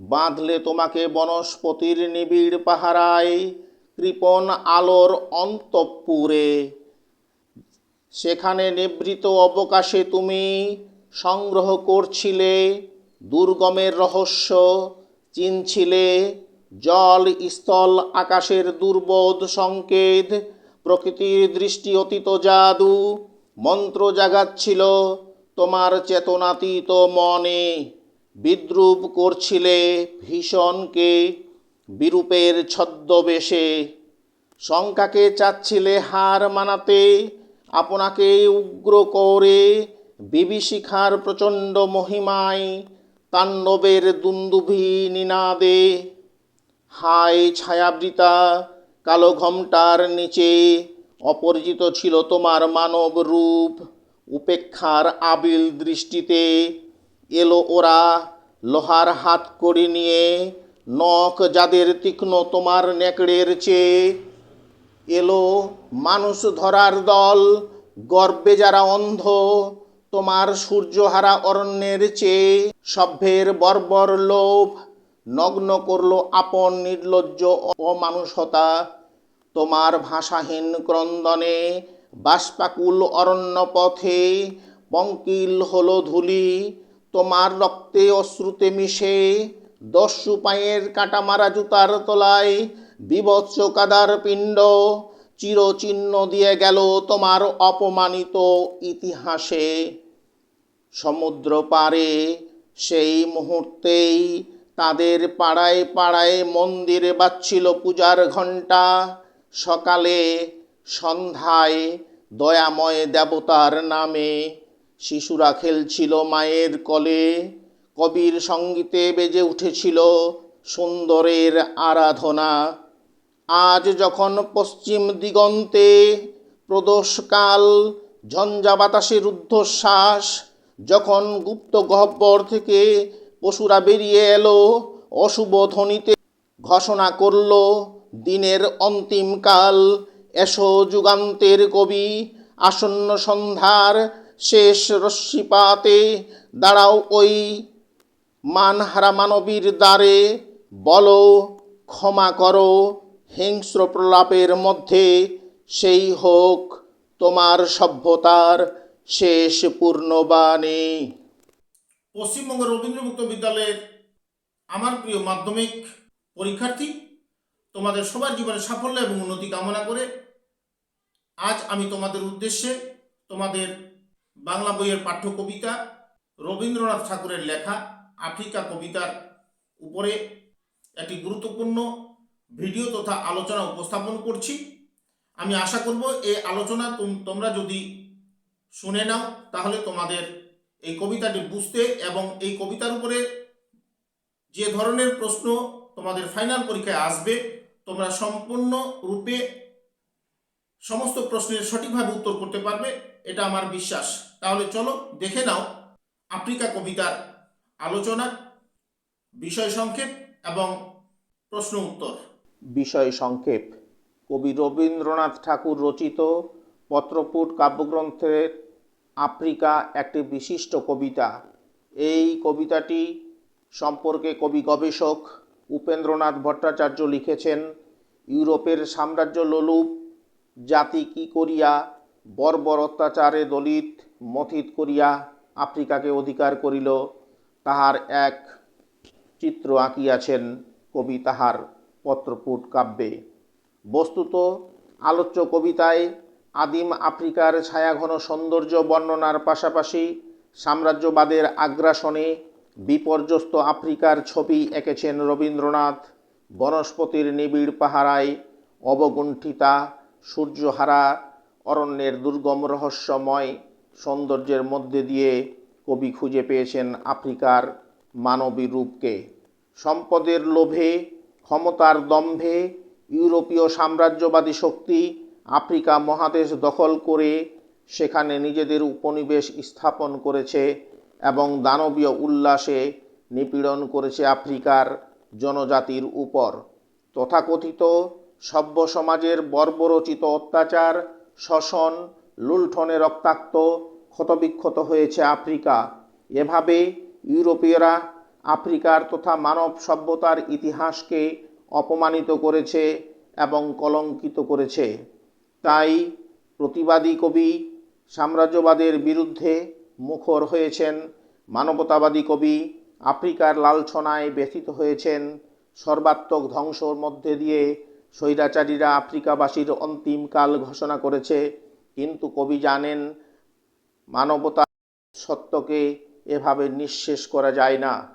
বাঁধলে তোমাকে বনস্পতির নিবিড় পাহারায়, কৃপণ আলোর অন্তঃপুরে। সেখানে নিবৃত অবকাশে তুমি সংগ্রহ করছিলে দুর্গমের রহস্য, চিনছিলে জল স্থল আকাশের দুর্বোধ সংকেত, প্রকৃতির দৃষ্টি অতীত জাদু, মন্ত্র জাগাচ্ছিল তোমার চেতনাতীত মনে। বিদ্রুপ করছিলে ভীষণকে, বিরূপের ছদ্মবেশে। শঙ্কাকে চাচ্ছিলে হার মানাতে, আপনাকে উগ্র করে বিভীষিখার প্রচণ্ড মহিমায় তাণ্ডবের দুন্দুভি নিনাদে। হায় ছায়াবৃতা, কালো ঘমটার নিচে, অপরিচিত ছিল তোমার মানব রূপ। উপেক্ষার আবিল দৃষ্টিতে এলো ওরা, লোহার হাত করে নিয়ে, নখ যাদের তীক্ষ্ণ তোমার নেকড়ের চেয়ে। এলো মানুষ ধরার দল, গর্বে যারা অন্ধ, তোমার সূর্যহারা অরণ্যের চেয়ে। সভ্যের বর্বর লোভ, নগ্ন করল আপন নির্লজ্জ অমানুষতা। তোমার ভাষাহীন ক্রন্দনে বাষ্পাকুল অরণ্য পথে পঙ্কিল হলো ধুলি তোমার রক্তে অশ্রুতে মিশে দস্যু পায়ের কাটামারা জুতার তলায় বিভৎস কাদার পিণ্ড চিরচিহ্ন দিয়ে গেল তোমার অপমানিত ইতিহাসে। সমুদ্র পারে সেই মুহূর্তেই তাদের পাড়ায় পাড়ায় মন্দিরে বাজছিল পূজার ঘণ্টা। সকালে সন্ধ্যায় দয়াময় দেবতার নামে শিশুরা খেলছিল মায়ের কলে, কবির সঙ্গীতে বেজে উঠেছিল সুন্দরের আরাধনা। আজ যখন পশ্চিম দিগন্তে প্রদোষকাল, ঝঞ্ঝা বাতাসের ঊর্ধ্বশ্বাস যখন গুপ্ত গহ্বর থেকে পশুরা বেরিয়ে এলো, অশুভ ধ্বনিতে ঘোষণা করল, দিনের অন্তিমকাল, এসো যুগান্তের কবি, আসন্ন সন্ধ্যার শেষ রশ্মিপাতে দাঁড়াও ওই মানহারা মানবীর দ্বারে। বলো, ক্ষমা করো, হিংস্র প্রলাপের মধ্যে। সেই হোক তোমার সভ্যতার শেষ পূর্ণবাণী পশ্চিমবঙ্গ রবীন্দ্র মুক্ত বিদ্যালয়ের আমার প্রিয় মাধ্যমিক পরীক্ষার্থী, তোমাদের সবার জীবনে সাফল্য এবং উন্নতি কামনা করে আজ আমি তোমাদের উদ্দেশ্যে তোমাদের বাংলা বইয়ের পাঠ্য কবিতা রবীন্দ্রনাথ ঠাকুরের লেখা, আফ্রিকা কবিতার উপরে একটি গুরুত্বপূর্ণ ভিডিও তথা আলোচনা উপস্থাপন করছি। আমি আশা করব এই আলোচনা তোমরা যদি শুনে নাও, তাহলে তোমাদের এই কবিতাটি বুঝতে এবং এই কবিতার উপরে যে ধরনের প্রশ্ন তোমাদের ফাইনাল পরীক্ষায় আসবে, তোমরা সম্পূর্ণ রূপে সমস্ত প্রশ্নের সঠিকভাবে উত্তর করতে পারবে, এটা আমার বিশ্বাস। তাহলে চলো দেখে নাও আফ্রিকা কবিতার আলোচনা, বিষয় সংক্ষেপ এবং প্রশ্ন উত্তর। বিষয় সংক্ষেপ। কবি রবীন্দ্রনাথ ঠাকুর রচিত পত্রপুট কাব্যগ্রন্থের আফ্রিকা একটি বিশিষ্ট কবিতা। এই কবিতাটি সম্পর্কে কবি গবেষক উপেন্দ্রনাথ ভট্টাচার্য লিখেছেন, ইউরোপের সাম্রাজ্য লোলুপ জাতি কি করিয়া, বর্বর অত্যাচারে দলিত, মথিত করিয়া আফ্রিকাকে অধিকার করিল, তাহার এক চিত্র আঁকিয়াছেন কবি তাহার পত্রপুট কাব্যে। বস্তুত আলোচ্য কবিতায় আদিম আফ্রিকার ছায়াঘন সৌন্দর্য বর্ণনার পাশাপাশি সাম্রাজ্যবাদের আগ্রাসনে বিপর্যস্ত আফ্রিকার ছবি এঁকেছেন রবীন্দ্রনাথ। বনস্পতির নিবিড় পাহারায় অবগুণ্ঠিতা সূর্যহারা অরণ্যের দুর্গম রহস্যময় সৌন্দর্যের মধ্যে দিয়ে কবি খুঁজে পেয়েছেন আফ্রিকার মানবী রূপকে। সম্পদের লোভে, ক্ষমতার দম্ভে ইউরোপীয় সাম্রাজ্যবাদী শক্তি আফ্রিকা মহাদেশ দখল করে সেখানে নিজেদের উপনিবেশ স্থাপন করেছে এবং দানবীয় উল্লাসে নিপীড়ন করেছে আফ্রিকার জনজাতির উপর। তথাকথিত সভ্য সমাজের বর্বরচিত অত্যাচার, শোষণ, লুণ্ঠনে রক্তাক্ত, ক্ষতবিক্ষত হয়েছে আফ্রিকা। এভাবে ইউরোপীয়রা আফ্রিকার তথা মানব সভ্যতার ইতিহাসকে অপমানিত করেছে এবং কলঙ্কিত করেছে। তাই প্রতিবাদী কবি সাম্রাজ্যবাদের বিরুদ্ধে মুখর হয়েছেন, মানবতাবাদী কবি আফ্রিকার লালছনায় ব্যথিত হয়েছেন, সর্বাত্মক ধ্বংসর মধ্যে দিয়ে স্বৈরাচারীরা আফ্রিকাবাসীর অন্তিম কাল ঘোষণা করেছে। কিন্তু কবি জানেন, মানবতা সত্যকে এভাবে নিঃশেষ করা যায় না।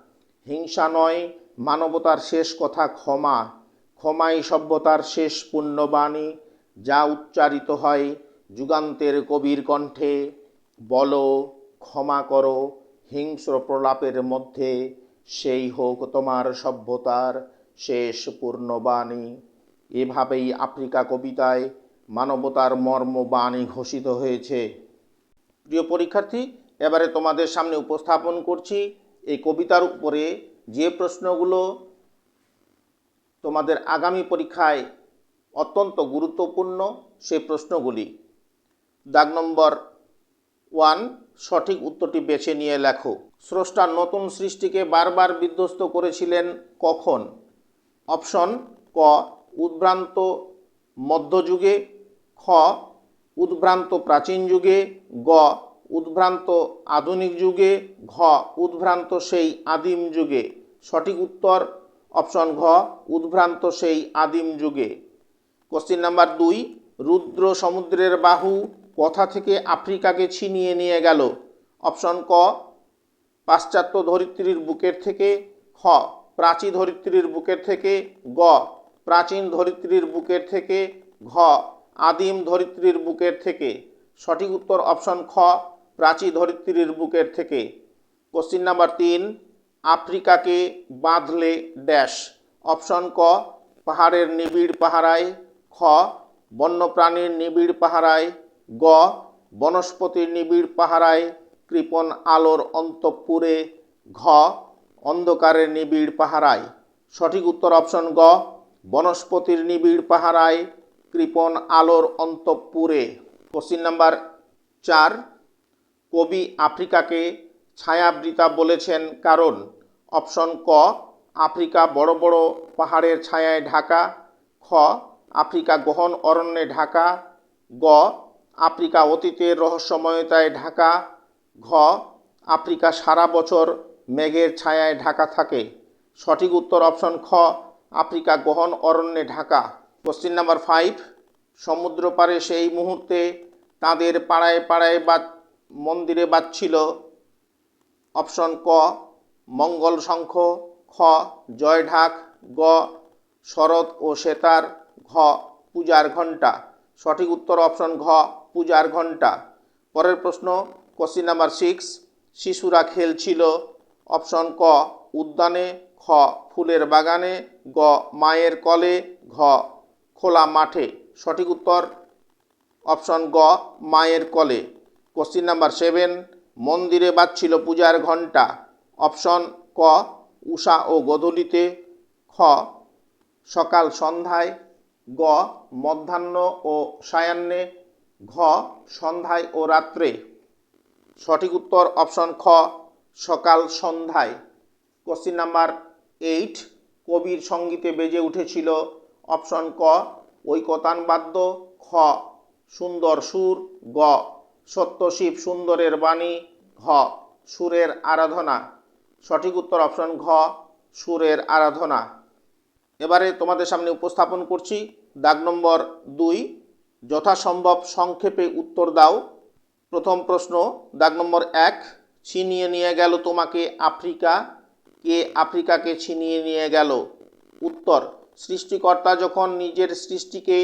হিংসা নয়, মানবতার শেষ কথা ক্ষমা। ক্ষমাই সভ্যতার শেষ পুণ্যবাণী, যা উচ্চারিত হয় যুগান্তের কবির কণ্ঠে। বলো, ক্ষমা করো, হিংস্র প্রলাপের মধ্যে। সেই হোক তোমার সভ্যতার শেষ পূর্ণবাণী এভাবেই আফ্রিকা কবিতায় মানবতার মর্মবাণী ঘোষিত হয়েছে। প্রিয় পরীক্ষার্থী, এবারে তোমাদের সামনে উপস্থাপন করছি এই কবিতার উপরে যে প্রশ্নগুলো তোমাদের আগামী পরীক্ষায় অত্যন্ত গুরুত্বপূর্ণ সেই প্রশ্নগুলি। দাগ নম্বর ওয়ান, সঠিক উত্তরটি বেছে নিয়ে লেখো। স্রষ্টা নতুন সৃষ্টিকে বারবার বিধ্বস্ত করেছিলেন কখন? অপশন ক উদ্ভ্রান্ত মধ্যযুগে, খ, উদ্ভ্রান্ত প্রাচীন যুগে, গ, উদ্ভ্রান্ত আধুনিক যুগে, ঘ, উদ্ভ্রান্ত সেই আদিম যুগে। সঠিক উত্তর, অপশন ঘ, উদ্ভ্রান্ত সেই আদিম যুগে। কোশ্চিন নাম্বার দুই, রুদ্র সমুদ্রের বাহু কথা থেকে আফ্রিকাকে ছিনিয়ে নিয়ে গেল? অপশন ক, পাশ্চাত্য ধরিত্রীর বুকের থেকে, খ প্রাচী ধরিত্রীর বুকের থেকে, গ প্রাচীন ধরিত্রীর বুকের থেকে ঘ, আদিম ধরিত্রীর বুকের থেকে। সঠিক উত্তর অপশন খ, প্রাচী ধরিত্রীর বুকের থেকে। কোশ্চিন নাম্বার তিন, আফ্রিকাকে বাঁধলে ড্যাশ। অপশন ক, পাহাড়ের নিবিড় পাহারায়। খ, বন্যপ্রাণীর নিবিড় পাহারায়। গ, বনস্পতির নিবিড় পাহারায়। কৃপণ আলোর অন্তঃপুরে। ঘ, অন্ধকারের নিবিড় পাহারায়। সঠিক উত্তর অপশন গ বনস্পতির নিবিড় পাহারায় কৃপণ আলোর অন্তঃপুরে। কোশ্চিন নাম্বার চার, কবি আফ্রিকাকে ছায়াবৃতা বলেছেন কারণ। অপশন ক, আফ্রিকা বড় বড় পাহাড়ের ছায়ায় ঢাকা। খ, আফ্রিকা গহন অরণ্যে ঢাকা। গ, আফ্রিকা অতীতের রহস্যময়তায় ঢাকা। ঘ, আফ্রিকা সারা বছর মেঘের ছায়ায় ঢাকা থাকে। সঠিক উত্তর অপশন খ আফ্রিকা গহন অরণ্যে ঢাকা। কোশ্চিন নাম্বার ফাইভ সমুদ্র পারে সেই মুহূর্তে তাদের পাড়ায় পাড়ায় বা মন্দিরে বাজছিল অপশন ক, মঙ্গল শঙ্খ, খ, জয় ঢাক, গ, শরৎ ও শ্বেতার ঘ, পূজার ঘণ্টা। সঠিক উত্তর অপশন ঘ, পূজার ঘণ্টা। পরের প্রশ্ন, কোশ্চিন নাম্বার সিক্স শিশুরা খেলছিল। অপশন ক, উদ্যানে খ, ফুলের বাগানে, গ, মায়ের কলে, ঘ, খোলা মাঠে। সঠিক উত্তর? অপশন গ, মায়ের কলে। কোশ্চিন নাম্বার সেভেন, মন্দিরে বাজছিল পূজার ঘণ্টা। অপশন ক, উষা ও গধূলিতে। খ, সকাল সন্ধ্যায়। গ, মধ্যাহ্ন ও সায়াহ্নে। ঘ, সন্ধ্যায় ও রাত্রে। সঠিক উত্তর অপশন খ, সকাল সন্ধ্যায়। কোশ্চিন নাম্বার এইট কবির সঙ্গীতে বেজে উঠেছিল অপশন ক, ঐকতান বাদ্য, খ, সুন্দর সুর, গ, সত্যশিব সুন্দরের বাণী, ঘ, সুরের আরাধনা। সঠিক উত্তর অপশন ঘ, সুরের আরাধনা। এবারে তোমাদের সামনে উপস্থাপন করছি দাগ নম্বর দুই। যথাসম্ভব সংক্ষেপে উত্তর দাও। প্রথম প্রশ্ন, দাগ নম্বর এক, ছিনিয়ে নিয়ে গেল তোমাকে আফ্রিকা। কে আফ্রিকাকে ছিনিয়ে নিয়ে গেল? উত্তর, সৃষ্টিকর্তা যখন নিজের সৃষ্টিকে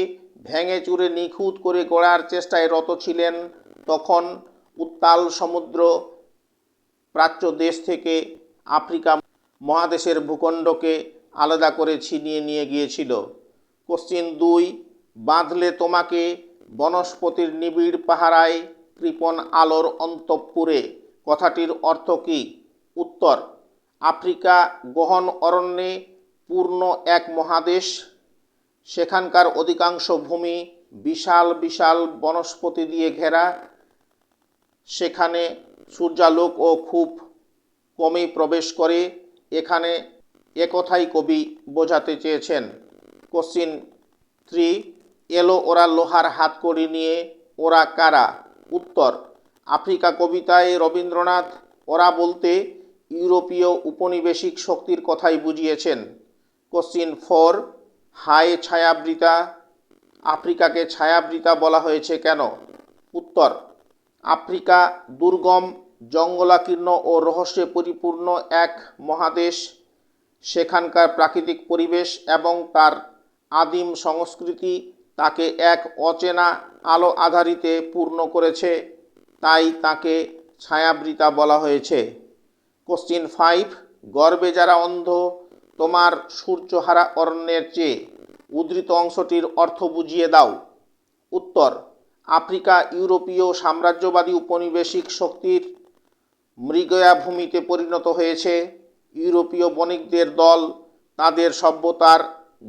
ভেঙে চুরে নিখুঁত করে গড়ার চেষ্টায় রত ছিলেন, তখন উত্তাল সমুদ্র প্রাচ্য দেশ থেকে আফ্রিকা মহাদেশের ভূখণ্ডকে আলাদা করে ছিনিয়ে নিয়ে গিয়েছিল। কোশ্চিন দুই, বাঁধলে তোমাকে বনস্পতির নিবিড় পাহারায় কৃপণ আলোর অন্তঃপুরে, কথাটির অর্থ কী? উত্তর আফ্রিকা গহন অরণ্যে পূর্ণ এক মহাদেশ। সেখানকার অধিকাংশ ভূমি বিশাল বিশাল বনস্পতি দিয়ে ঘেরা। সেখানে সূর্যালোকও খুব কমই প্রবেশ করে। এখানে একথাই কবি বোঝাতে চেয়েছেন। কোশ্চিন থ্রি, এলো ওরা লোহার হাতকড়ি নিয়ে, ওরা কারা? উত্তর, আফ্রিকা কবিতায় রবীন্দ্রনাথ, ওরা বলতে ইউরোপীয় উপনিবেশিক শক্তির কথাই বুঝিয়েছেন। কোশ্চিন ফোর, হাই ছায়াবৃতা, আফ্রিকাকে ছায়াবৃতা বলা হয়েছে কেন? উত্তর, আফ্রিকা দুর্গম, জঙ্গলাকীর্ণ ও রহস্যে পরিপূর্ণ এক মহাদেশ। সেখানকার প্রাকৃতিক পরিবেশ এবং তার আদিম সংস্কৃতি তাকে এক অচেনা আলো আধারিতে পূর্ণ করেছে, তাই তাকে ছায়াবৃতা বলা হয়েছে। কোশ্চিন ফাইভ, গর্বে যারা অন্ধ, তোমার সূর্যহারা অরণ্যের চেয়ে উদ্ধৃত অংশটির অর্থ বুঝিয়ে দাও। উত্তর, আফ্রিকা ইউরোপীয় সাম্রাজ্যবাদী উপনিবেশিক শক্তির মৃগয়া ভূমিতে পরিণত হয়েছে। ইউরোপীয় বণিকদের দল, তাদের সভ্যতার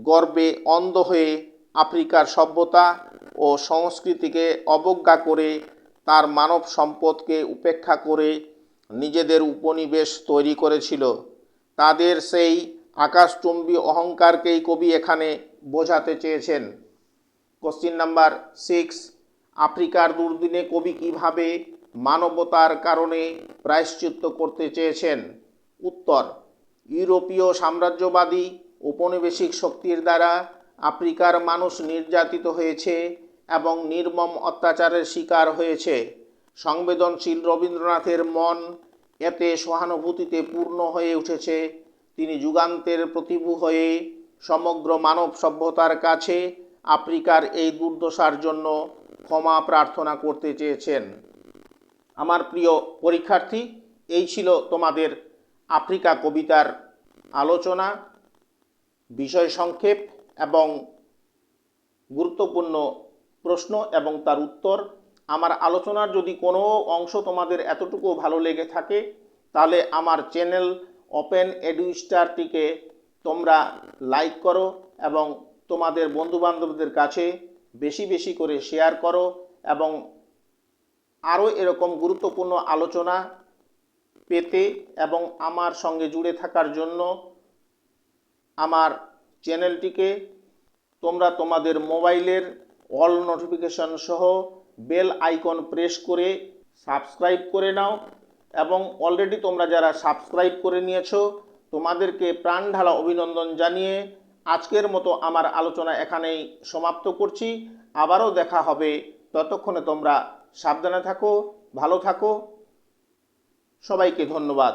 গর্বে অন্ধ হয়ে আফ্রিকার সভ্যতা ও সংস্কৃতিকে অবজ্ঞা করে তার মানব সম্পদকে উপেক্ষা করে নিজেদের উপনিবেশ তৈরি করেছিল। তাদের সেই আকাশচুম্বী অহংকারকেই কবি এখানে বোঝাতে চেয়েছেন। কোশ্চিন নাম্বার সিক্স আফ্রিকার দুর্দিনে কবি কীভাবে মানবতার কারণে প্রায়শ্চিত্ত করতে চেয়েছেন? উত্তর, ইউরোপীয় সাম্রাজ্যবাদী ঔপনিবেশিক শক্তির দ্বারা আফ্রিকার মানুষ নির্যাতিত হয়েছে এবং নির্মম অত্যাচারের শিকার হয়েছে। সংবেদনশীল রবীন্দ্রনাথের মন এতে সহানুভূতিতে পূর্ণ হয়ে উঠেছে। তিনি যুগান্তের প্রতিভু হয়ে সমগ্র মানব সভ্যতার কাছে আফ্রিকার এই দুর্দশার জন্য ক্ষমা প্রার্থনা করতে চেয়েছেন। আমার প্রিয় পরীক্ষার্থী, এই ছিল তোমাদের আফ্রিকা কবিতার আলোচনা, বিষয় সংক্ষেপ এবং গুরুত্বপূর্ণ প্রশ্ন এবং তার উত্তর। আমার আলোচনার যদি কোনো অংশ তোমাদের এতটুকু ভালো লেগে থাকে, তাহলে আমার চ্যানেল ওপেন এডুস্টারটিকে তোমরা লাইক করো এবং তোমাদের বন্ধুবান্ধবদের কাছে বেশি বেশি করে শেয়ার করো এবং আরও এরকম গুরুত্বপূর্ণ আলোচনা পেতে এবং আমার সঙ্গে জুড়ে থাকার জন্য আমার চ্যানেলটিকে তোমরা তোমাদের মোবাইলের অল নোটিফিকেশন সহ বেল আইকন প্রেস করে সাবস্ক্রাইব করে নাও এবং অলরেডি তোমরা যারা সাবস্ক্রাইব করে নিয়েছো, তোমাদেরকে প্রাণ ঢালা অভিনন্দন জানিয়ে আজকের মতো আমার আলোচনা এখানেই সমাপ্ত করছি। আবারও দেখা হবে, ততক্ষণে তোমরা সাবধানে থাকো, ভালো থাকো। সবাইকে ধন্যবাদ।